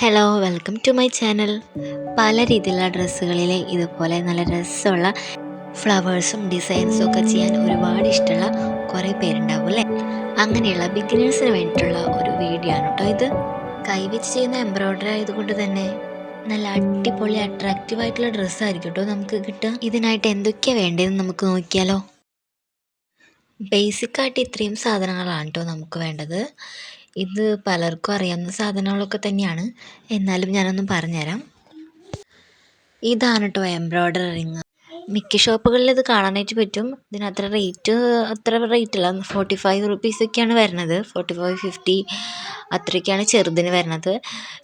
Hello welcome to my channel പല രീതിയിലുള്ള ഡ്രസ്സുകളിൽ ഇതുപോലെ നല്ല രസമുള്ള ഫ്ലവേഴ്സും ഡിസൈൻസും ഒക്കെ ചെയ്യാൻ ഒരുപാട് ഇഷ്ടമുള്ള കുറേ പേരുണ്ടാവും അല്ലേ? അങ്ങനെയുള്ള ബിഗിനേഴ്സിന് വേണ്ടിയിട്ടുള്ള ഒരു വീഡിയോ ആണ് കേട്ടോ ഇത്. കൈവച്ച് ചെയ്യുന്ന എംബ്രോയ്ഡറി ആയതുകൊണ്ട് തന്നെ നല്ല അടിപൊളി അട്രാക്റ്റീവ് ആയിട്ടുള്ള ഡ്രസ്സായിരിക്കും കേട്ടോ നമുക്ക് കിട്ടുക. ഇതിനായിട്ട് എന്തൊക്കെയാണ് വേണ്ടതെന്ന് നമുക്ക് നോക്കിയാലോ? ബേസിക്കായിട്ട് ഇത്രയും സാധനങ്ങളാണ് കേട്ടോ നമുക്ക് വേണ്ടത്. ഇത് പലർക്കും അറിയാവുന്ന സാധനങ്ങളൊക്കെ തന്നെയാണ്. എന്നാലും ഞാനൊന്നും പറഞ്ഞുതരാം. ഇതാണ് കേട്ടോ എംബ്രോയ്ഡറി റിങ് മിക്ക ഷോപ്പുകളിൽ ഇത് കാണാനായിട്ട് പറ്റും. ഇതിന് അത്ര റേറ്റ് അത്ര റേറ്റ് അല്ല ഫോർട്ടി ഫൈവ് റുപ്പീസൊക്കെയാണ് വരുന്നത് ഫോർട്ടി ഫൈവ് ഫിഫ്റ്റി അത്രയൊക്കെയാണ് ചെറുതിന് വരുന്നത്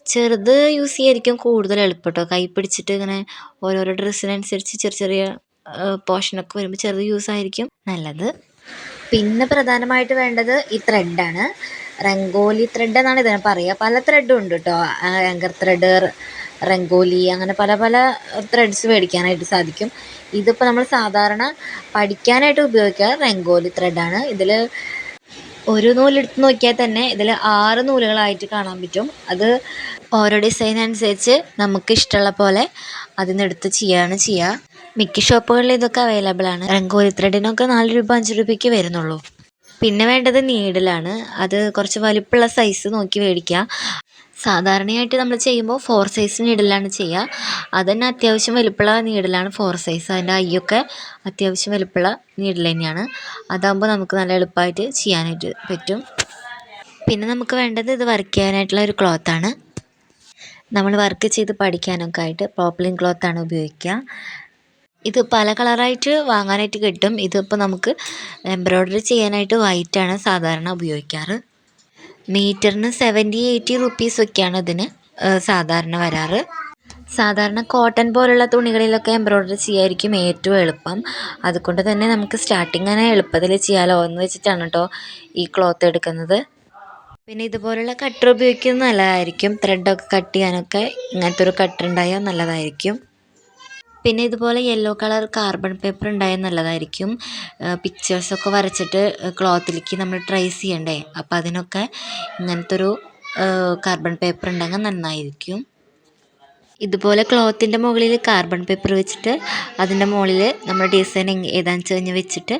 ചെറുത് യൂസ് ചെയ്യായിരിക്കും കൂടുതൽ എളുപ്പം കേട്ടോ കൈ പിടിച്ചിട്ട് ഇങ്ങനെ ഓരോരോ ഡ്രസ്സിനനുസരിച്ച് ചെറിയ ചെറിയ പോർഷനൊക്കെ വരുമ്പോൾ ചെറുത് യൂസ് ആയിരിക്കും നല്ലത്. പിന്നെ പ്രധാനമായിട്ട് വേണ്ടത് ഈ ത്രെഡാണ് റംഗോലി ത്രെഡ് എന്നാണ് ഇതിനെ പറയുക. പല ത്രെഡും ഉണ്ട് കേട്ടോ ആങ്കർ ത്രെഡ് റംഗോലി അങ്ങനെ പല പല ത്രെഡ്സ് മേടിക്കാനായിട്ട് സാധിക്കും. ഇതിപ്പോൾ നമ്മൾ സാധാരണ പഠിക്കാനായിട്ട് ഉപയോഗിക്കുക റംഗോലി ത്രെഡാണ് ഇതിൽ ഒരു നൂലെടുത്ത് നോക്കിയാൽ തന്നെ ഇതിൽ ആറ് നൂലുകളായിട്ട് കാണാൻ പറ്റും. അത് ഓരോ ഡിസൈൻ അനുസരിച്ച് നമുക്ക് ഇഷ്ടമുള്ള പോലെ എടുത്ത് ചെയ്യുകയാണ് ചെയ്യുക. മിക്ക ഷോപ്പുകളിൽ ഇതൊക്കെ അവൈലബിൾ ആണ്. റംഗോലി ത്രെഡിനൊക്കെ നാല് രൂപ അഞ്ച് രൂപയ്ക്ക് വരുന്നുള്ളൂ. പിന്നെ വേണ്ടത് നീഡിലാണ്. അത് കുറച്ച് വലിപ്പമുള്ള സൈസ് നോക്കി മേടിക്കുക. സാധാരണയായിട്ട് നമ്മൾ ചെയ്യുമ്പോൾ ഫോർ സൈസ് നീഡിലാണ് ചെയ്യുക. അത് തന്നെ അത്യാവശ്യം വലിപ്പമുള്ള നീഡിലാണ് ഫോർ സൈസ് അതിന്റെ അയ്യൊക്കെ അത്യാവശ്യം വലിപ്പമുള്ള നീഡിൽ തന്നെയാണ്. അതാകുമ്പോൾ നമുക്ക് നല്ല എളുപ്പമായിട്ട് ചെയ്യാനായിട്ട് പറ്റും. പിന്നെ നമുക്ക് വേണ്ടത് ഇത് വർക്ക് ചെയ്യാനായിട്ടുള്ള ഒരു ക്ലോത്താണ് നമ്മൾ വർക്ക് ചെയ്ത് പഠിക്കാനൊക്കെ ആയിട്ട് പോപ്ലിൻ ക്ലോത്താണ് ഉപയോഗിക്കുക. ഇത് പല കളറായിട്ട് വാങ്ങാനായിട്ട് കിട്ടും. ഇതിപ്പോൾ നമുക്ക് എംബ്രോയ്ഡറി ചെയ്യാനായിട്ട് വൈറ്റാണ് സാധാരണ ഉപയോഗിക്കാറ്. മീറ്ററിന് സെവന്റി എയ്റ്റി റുപ്പീസ് ഒക്കെയാണ് ഇതിന് സാധാരണ വരാറ്. സാധാരണ കോട്ടൺ പോലുള്ള തുണികളിലൊക്കെ എംബ്രോയ്ഡറി ചെയ്യായിരിക്കും ഏറ്റവും എളുപ്പം. അതുകൊണ്ട് തന്നെ നമുക്ക് സ്റ്റാർട്ടിങ് തന്നെ എളുപ്പത്തിൽ ചെയ്യാമല്ലോ എന്ന് വെച്ചിട്ടാണ് കേട്ടോ ഈ ക്ലോത്ത് എടുക്കുന്നത്. പിന്നെ ഇതുപോലുള്ള കട്ടർ ഉപയോഗിക്കുന്നത് നല്ലതായിരിക്കും. ത്രെഡൊക്കെ കട്ട് ചെയ്യാനൊക്കെ ഇങ്ങനത്തെ ഒരു കട്ടർ ഉണ്ടായാൽ നല്ലതായിരിക്കും. പിന്നെ ഇതുപോലെ യെല്ലോ കളർ കാർബൺ പേപ്പർ ഉണ്ടായാൽ നല്ലതായിരിക്കും. പിക്ചേഴ്സൊക്കെ വരച്ചിട്ട് ക്ലോത്തിലേക്ക് നമ്മൾ ട്രേസ് ചെയ്യണ്ടേ? അപ്പോൾ അതിനൊക്കെ ഇങ്ങനത്തെ ഒരു കാർബൺ പേപ്പർ ഉണ്ടെങ്കിൽ നന്നായിരിക്കും. ഇതുപോലെ ക്ലോത്തിന്റെ മുകളിൽ കാർബൺ പേപ്പർ വെച്ചിട്ട് അതിന്റെ മുകളിൽ നമ്മൾ ഡിസൈൻ ഏതാണെന്ന് വെച്ച് കഴിഞ്ഞാൽ വെച്ചിട്ട്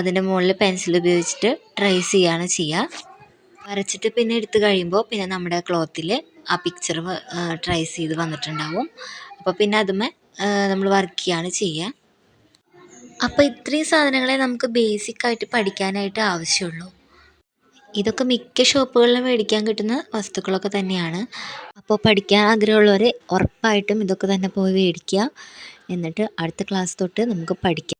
അതിന്റെ മുകളിൽ പെൻസിൽ ഉപയോഗിച്ചിട്ട് ട്രേസ് ചെയ്യുകയാണ് ചെയ്യുക. വരച്ചിട്ട് പിന്നെ എടുത്ത് കഴിയുമ്പോൾ പിന്നെ നമ്മുടെ ക്ലോത്തിൽ ആ പിക്ചർ ട്രേസ് ചെയ്ത് വന്നിട്ടുണ്ടാവും. അപ്പോൾ പിന്നെ അതുമേ നമ്മൾ വർക്ക് ചെയ്യുകയാണ് ചെയ്യുക അപ്പോൾ ഇത്രയും സാധനങ്ങളെ നമുക്ക് ബേസിക്കായിട്ട് പഠിക്കാനായിട്ട് ആവശ്യമുള്ളൂ. ഇതൊക്കെ മിക്ക ഷോപ്പുകളിലും മേടിക്കാൻ കിട്ടുന്ന വസ്തുക്കളൊക്കെ തന്നെയാണ്. അപ്പോൾ പഠിക്കാൻ ആഗ്രഹമുള്ളവർ ഉറപ്പായിട്ടും ഇതൊക്കെ തന്നെ പോയി മേടിക്കുക. എന്നിട്ട് അടുത്ത ക്ലാസ് തൊട്ട് നമുക്ക് പഠിക്കാം.